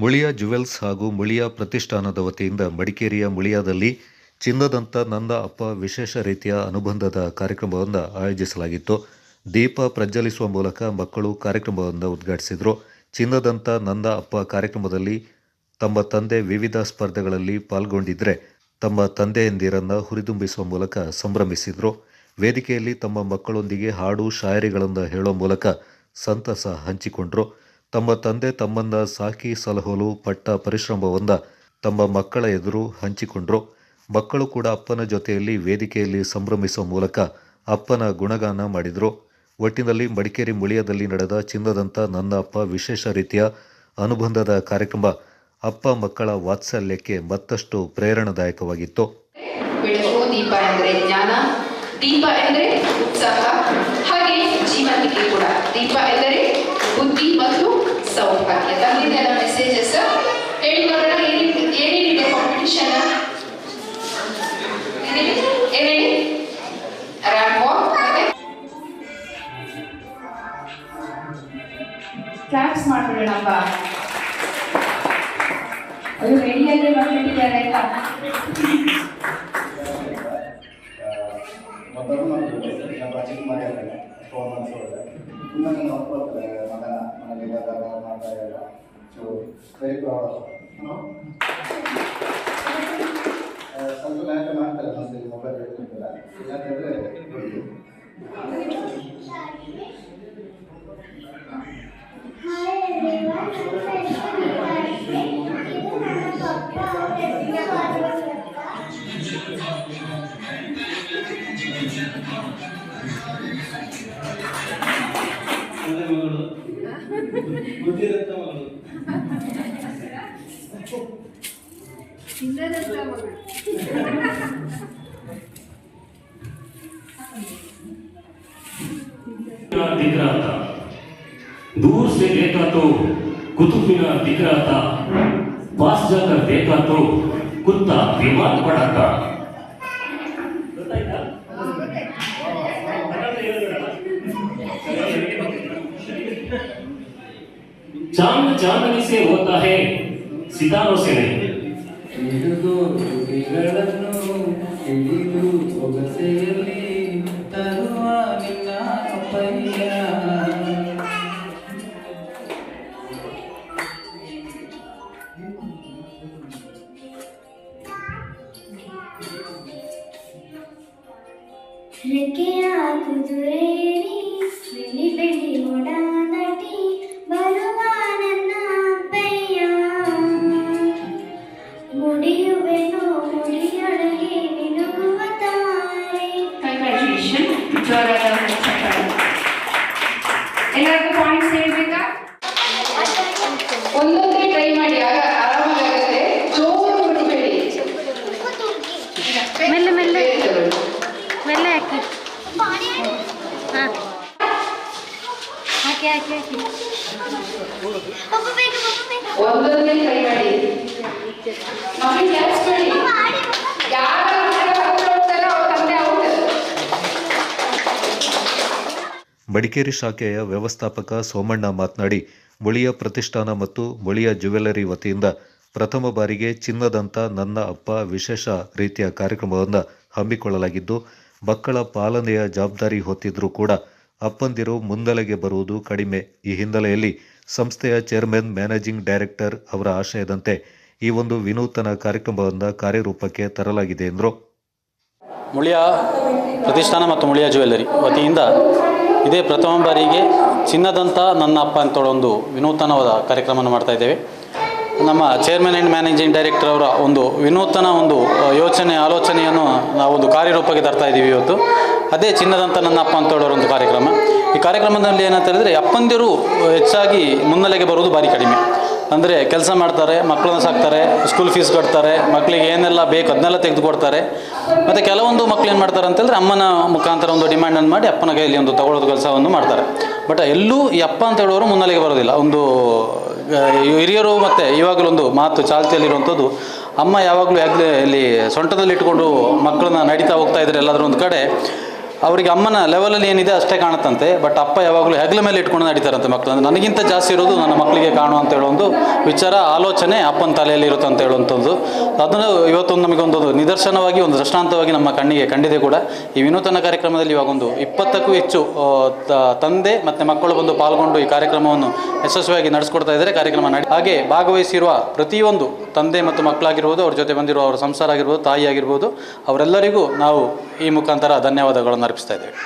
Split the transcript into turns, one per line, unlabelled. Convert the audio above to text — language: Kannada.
ಮುಳಿಯ ಜುವೆಲ್ಸ್ ಹಾಗೂ ಮುಳಿಯ ಪ್ರತಿಷ್ಠಾನದ ವತಿಯಿಂದ ಮಡಿಕೇರಿಯ ಮುಳಿಯಾದಲ್ಲಿ ಚಿನ್ನದಂತ ನಂದ ಅಪ್ಪ ವಿಶೇಷ ರೀತಿಯ ಅನುಬಂಧದ ಕಾರ್ಯಕ್ರಮವನ್ನು ಆಯೋಜಿಸಲಾಗಿತ್ತು. ದೀಪ ಪ್ರಜ್ವಲಿಸುವ ಮೂಲಕ ಮಕ್ಕಳು ಕಾರ್ಯಕ್ರಮವನ್ನು ಉದ್ಘಾಟಿಸಿದರು. ಚಿನ್ನದಂತ ನಂದ ಅಪ್ಪ ಕಾರ್ಯಕ್ರಮದಲ್ಲಿ ತಮ್ಮ ತಂದೆ ವಿವಿಧ ಸ್ಪರ್ಧೆಗಳಲ್ಲಿ ಪಾಲ್ಗೊಂಡಿದ್ದರೆ ತಮ್ಮ ತಂದೆಯಂದಿರನ್ನು ಹುರಿದುಂಬಿಸುವ ಮೂಲಕ ಸಂಭ್ರಮಿಸಿದರು. ವೇದಿಕೆಯಲ್ಲಿ ತಮ್ಮ ಮಕ್ಕಳೊಂದಿಗೆ ಹಾಡು, ಶಾಯರಿಗಳನ್ನು ಹೇಳೋ ಮೂಲಕ ಸಂತಸ ಹಂಚಿಕೊಂಡರು. ತಮ್ಮ ತಂದೆ ತಮ್ಮನ್ನ ಸಾಕಿ ಸಲಹಲು ಪಟ್ಟ ಪರಿಶ್ರಮವನ್ನು ತಮ್ಮ ಮಕ್ಕಳ ಎದುರು ಹಂಚಿಕೊಂಡರು. ಮಕ್ಕಳು ಕೂಡ ಅಪ್ಪನ ಜೊತೆಯಲ್ಲಿ ವೇದಿಕೆಯಲ್ಲಿ ಸಂಭ್ರಮಿಸುವ ಮೂಲಕ ಅಪ್ಪನ ಗುಣಗಾನ ಮಾಡಿದರು. ಒಟ್ಟಿನಲ್ಲಿ ಮಡಿಕೇರಿ ಮುಳಿಯದಲ್ಲಿ ನಡೆದ ಚಿನ್ನದಂಥ ನನ್ನ ಅಪ್ಪ ವಿಶೇಷ ರೀತಿಯ ಅನುಬಂಧದ ಕಾರ್ಯಕ್ರಮ ಅಪ್ಪ ಮಕ್ಕಳ ವಾತ್ಸಲ್ಯಕ್ಕೆ ಮತ್ತಷ್ಟು ಪ್ರೇರಣಾದಾಯಕವಾಗಿತ್ತು.
ದೀಪ ಎಂದರೆ ಜ್ಞಾನ. ದೀಪ ಎಂದರೆ ಉತ್ಸಾಹ. ಹಾಗೆ ಜೀವನಕ್ಕೆ ಕೂಡ ದೀಪ ಎಂದರೆ ಬುದ್ಧಿ ಮತ್ತು ಸೌಭಾಗ್ಯ. ತಂದಿದ್ದೆಲ್ಲ ಮೆಸೇಜಸ್ ಹೇಳಿ ನೋಡೋಣ ಏನೇನು ಏನೇನಿದೆ ಕಾಂಪಿಟಿಷನ್ ಏನೇಳಿ ರ್ಯಾಂಪ್ ಕ್ಲಾಪ್ಸ್ ಮಾಡ್ಬಿಡೋಣಪ್ಪ ಅದು ರೆಡಿಯಾಗಿ ಬಂದ್ಬಿಟ್ಟಿದ್ದಾರೆ ಅಂತ.
ಮೊದಲು ನಮ್ಮ ಚಿಕ್ಕ ಮನೆಯಲ್ಲೇ ಫೋರ್ ಮಂತ್ಸ್ ಒಳಗೆ ನೋಡ್ಕೊಳ್ತಾರೆ ಸ್ವಲ್ಪ ಮ್ಯಾಟರ್ ಮಾಡ್ತಾರೆ ಮನಸ್ಸಲ್ಲಿ ಮೊಬೈಲ್ ಹೇಳ್ತಿರ್ತಾರೆ ಯಾಕಂದರೆ
ಮಗಳು ಬುದ್ಧಿರತ್ನ ಮಗಳು
का दिख रहा था दूर से देखा तो कुतुब मीनार दिख रहा था पास जाकर देखा तो कुत्ता बीमार पड़ा था। चांदनी से होता है सितारों से नहीं
ಹಿಡಿದು ನುಡಿಗಳನ್ನು ಹಿಡಿದು ಸೊಗಸೆಯಲ್ಲಿ ತರುವ ನಿನ್ನ ಅಪ್ಪಯ್ಯ
ರೆಕ್ಕೆಯ ಕುದುರೆಯಲಿ ಬೆಳ್ಳಿ ಬೆಳ್ಳಿ ಮುಡಿಯುವೆನು ಮುಡಿಯೊಳಗೆ ನಿಲ್ಲುವ ತಾರೆ
ಕಂಗ್ರ್ಯಾಚುಲೇಷನ್ ಜೋರಾದ ಚಪ್ಪಾಳೆ. ಎಲ್ಲರಿಗೂ ಪಾಯಿಂಟ್ಸ್ ಹೇಳ್ಬೇಕಾ ಒಂದೊಂದೇ ಟ್ರೈ ಮಾಡಿ ಆಗ ಆರಾಮಾಗಿ ಆಗುತ್ತೆ ಜೋರು ಹೊಡಿಬೇಡಿ
ಮೆಲ್ಲೆ ಮೆಲ್ಲೆ
ಬೇರೆ ತಗೊಳ್ಳಿ.
ಮೆಲ್ಲೆ ಹಾಕಿ ಹಾಂ ಹಾಕಿ ಹಾಕಿ ಹಾಕಿ
ಒಬ್ಬ ಬೇಕು ಒಬ್ಬ ಬೇಕು
ಒಂದೊಂದೇ ಟ್ರೈ ಮಾಡಿ
ಮಡಿಕೇರಿ ಶಾಖೆಯ ವ್ಯವಸ್ಥಾಪಕ ಸೋಮಣ್ಣ ಮಾತನಾಡಿ ಮುಳಿಯ ಪ್ರತಿಷ್ಠಾನ ಮತ್ತು ಮುಳಿಯ ಜ್ಯುವೆಲರಿ ವತಿಯಿಂದ ಪ್ರಥಮ ಬಾರಿಗೆ ಚಿನ್ನದಂತ ನನ್ನ ಅಪ್ಪ ವಿಶೇಷ ರೀತಿಯ ಕಾರ್ಯಕ್ರಮವನ್ನು ಹಮ್ಮಿಕೊಳ್ಳಲಾಗಿದ್ದು, ಮಕ್ಕಳ ಪಾಲನೆಯ ಜವಾಬ್ದಾರಿ ಹೊತ್ತಿದ್ರೂ ಕೂಡ ಅಪ್ಪಂದಿರು ಮುಂದಲೆಗೆ ಬರುವುದು ಕಡಿಮೆ. ಈ ಹಿನ್ನೆಲೆಯಲ್ಲಿ ಸಂಸ್ಥೆಯ ಚೇರ್ಮನ್, ಮ್ಯಾನೇಜಿಂಗ್ ಡೈರೆಕ್ಟರ್ ಅವರ ಆಶಯದಂತೆ ಈ ಒಂದು ವಿನೂತನ ಕಾರ್ಯಕ್ರಮವನ್ನು ಕಾರ್ಯರೂಪಕ್ಕೆ ತರಲಾಗಿದೆ ಎಂದರು.
ಮುಳಿಯ ಪ್ರತಿಷ್ಠಾನ ಮತ್ತು ಮುಳಿಯ ಜ್ಯುವೆಲ್ಲರಿ ವತಿಯಿಂದ ಇದೇ ಪ್ರಥಮ ಬಾರಿಗೆ ಚಿನ್ನದಂತ ನನ್ನ ಅಪ್ಪ ಅಂತೇಳಿ ಒಂದು ವಿನೂತನವಾದ ಕಾರ್ಯಕ್ರಮವನ್ನು ಮಾಡ್ತಾ ಇದ್ದೇವೆ. ನಮ್ಮ ಚೇರ್ಮನ್ ಆ್ಯಂಡ್ ಮ್ಯಾನೇಜಿಂಗ್ ಡೈರೆಕ್ಟರ್ ಅವರ ಒಂದು ವಿನೂತನ ಒಂದು ಯೋಚನೆ, ಆಲೋಚನೆಯನ್ನು ನಾವೊಂದು ಕಾರ್ಯರೂಪಕ್ಕೆ ತರ್ತಾ ಇದ್ದೀವಿ ಇವತ್ತು. ಅದೇ ಚಿನ್ನದಂತ ನನ್ನ ಅಪ್ಪ ಅಂತ ಒಂದು ಕಾರ್ಯಕ್ರಮ. ಈ ಕಾರ್ಯಕ್ರಮದಲ್ಲಿ ಏನಂತ ಹೇಳಿದ್ರೆ ಅಪ್ಪಂದಿರು ಹೆಚ್ಚಾಗಿ ಮುನ್ನೆಲೆಗೆ ಬರುವುದು ಭಾರಿ ಕಡಿಮೆ. ಅಂದರೆ ಕೆಲಸ ಮಾಡ್ತಾರೆ ಮಕ್ಕಳನ್ನ ಸಾಕ್ತಾರೆ ಸ್ಕೂಲ್ ಫೀಸ್ ಕಟ್ತಾರೆ ಮಕ್ಕಳಿಗೆ ಏನೆಲ್ಲ ಬೇಕು ಅದನ್ನೆಲ್ಲ ತೆಗೆದುಕೊಡ್ತಾರೆ. ಮತ್ತು ಕೆಲವೊಂದು ಮಕ್ಳು ಏನು ಮಾಡ್ತಾರೆ ಅಂತಂದರೆ ಅಮ್ಮನ ಮುಖಾಂತರ ಒಂದು ಡಿಮ್ಯಾಂಡನ್ನು ಮಾಡಿ ಅಪ್ಪನ ಕೈಯಲ್ಲಿ ಒಂದು ತಗೊಳ್ಳೋದು ಕೆಲಸವನ್ನು ಮಾಡ್ತಾರೆ. ಬಟ್ ಎಲ್ಲೂ ಈ ಅಪ್ಪ ಅಂತ ಹೇಳೋರು ಮುನ್ನೆಲೆಗೆ ಬರೋದಿಲ್ಲ. ಒಂದು ಹಿರಿಯರು ಮತ್ತು ಇವಾಗಲೊಂದು ಮಾತು ಚಾಲ್ತಿಯಲ್ಲಿರುವಂಥದ್ದು, ಅಮ್ಮ ಯಾವಾಗಲೂ ಯಾಕೆ ಇಲ್ಲಿ ಸೊಂಟದಲ್ಲಿ ಇಟ್ಕೊಂಡು ಮಕ್ಕಳನ್ನ ನಡೀತಾ ಹೋಗ್ತಾ ಇದ್ದಾರೆ ಎಲ್ಲಾದರೂ ಒಂದು ಕಡೆ ಅವರಿಗೆ ಅಮ್ಮನ ಲೆವೆಲಲ್ಲಿ ಏನಿದೆ ಅಷ್ಟೇ ಕಾಣುತ್ತಂತೆ. ಬಟ್ ಅಪ್ಪ ಯಾವಾಗಲೂ ಹೆಗಲ ಮೇಲೆ ಇಟ್ಕೊಂಡು ನಡೀತಾರಂತೆ ಮಕ್ಕಳು ಅಂದರೆ ನನಗಿಂತ ಜಾಸ್ತಿ ಇರೋದು ನನ್ನ ಮಕ್ಕಳಿಗೆ ಕಾಣು ಅಂತ ಹೇಳೋ ಒಂದು ವಿಚಾರ, ಆಲೋಚನೆ ಅಪ್ಪನ ತಲೆಯಲ್ಲಿ ಇರುತ್ತೆ ಅಂತ ಹೇಳುವಂಥದ್ದು ಅದನ್ನು ಇವತ್ತೊಂದು ನಮಗೊಂದು ನಿದರ್ಶನವಾಗಿ, ಒಂದು ದೃಷ್ಟಾಂತವಾಗಿ ನಮ್ಮ ಕಣ್ಣಿಗೆ ಕಂಡಿದೆ ಕೂಡ. ಈ ವಿನೂತನ ಕಾರ್ಯಕ್ರಮದಲ್ಲಿ ಇವಾಗ ಒಂದು ಇಪ್ಪತ್ತಕ್ಕೂ ಹೆಚ್ಚು ತಂದೆ ಮತ್ತು ಮಕ್ಕಳು ಬಂದು ಪಾಲ್ಗೊಂಡು ಈ ಕಾರ್ಯಕ್ರಮವನ್ನು ಯಶಸ್ವಿಯಾಗಿ ನಡೆಸ್ಕೊಡ್ತಾ ಇದ್ದಾರೆ. ಕಾರ್ಯಕ್ರಮ ನಡೆ, ಹಾಗೆ ಭಾಗವಹಿಸಿರುವ ಪ್ರತಿಯೊಂದು ತಂದೆ ಮತ್ತು ಮಕ್ಕಳಾಗಿರ್ಬೋದು, ಅವ್ರ ಜೊತೆ ಬಂದಿರುವ ಅವರ ಸಂಸಾರ ಆಗಿರ್ಬೋದು, ತಾಯಿ ಆಗಿರ್ಬೋದು, ಅವರೆಲ್ಲರಿಗೂ ನಾವು ಈ ಮುಖಾಂತರ ಧನ್ಯವಾದಗಳನ್ನು ಅರ್ಪಿಸ್ತಾ ಇದ್ದೇವೆ